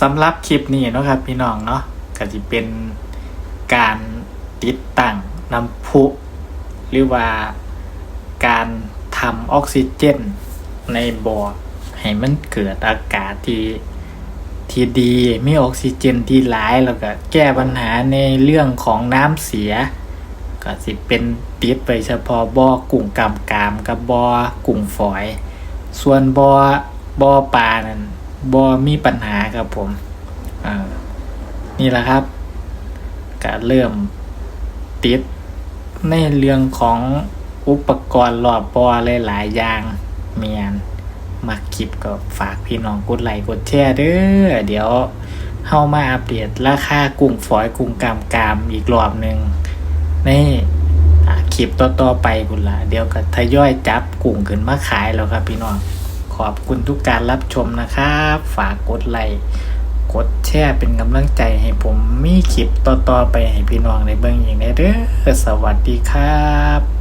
สำหรับคลิปนี้เนาะครับพี่น้องเนาะก็จะเป็นการติดตั้งน้ำพุ หรือว่าการทำออกซิเจน ในบ่อให้มันเกิดอากาศที่ที่ดีมีออกซิเจนที่หลายแล้วก็แก้ปัญหาในเรื่องของน้ำเสีย ก็สิเป็นติดไปเฉพาะบ่อกุ้งกำกามกับบ่อกุ้งฝอย ส่วนบ่อบ่อปลานั้น บ่มีปัญหาครับผมนี่แหละครับก็เริ่มติดในเรื่องของอุปกรณ์รอบบ่อหลายๆอย่างเมียนมาคลิปก็ฝากพี่น้องกดไลค์กดแชร์เด้อเดี๋ยวเฮามาอัปเดตราคากุ้งฝอยกุ้งกามกามอีกรอบหนึ่งในอ่คลิปต่อๆไปคุณละเดี๋ยวก็ทยอยจับกุ้งขึ้นมาขายแล้วครับพี่น้อง ขอบคุณทุกการรับชมนะครับ ฝากกดไลค์กดแชร์เป็นกำลังใจให้ผมมีคลิปต่อๆไปให้พี่น้องในเบื้องอย่างได้เด้อสวัสดีครับ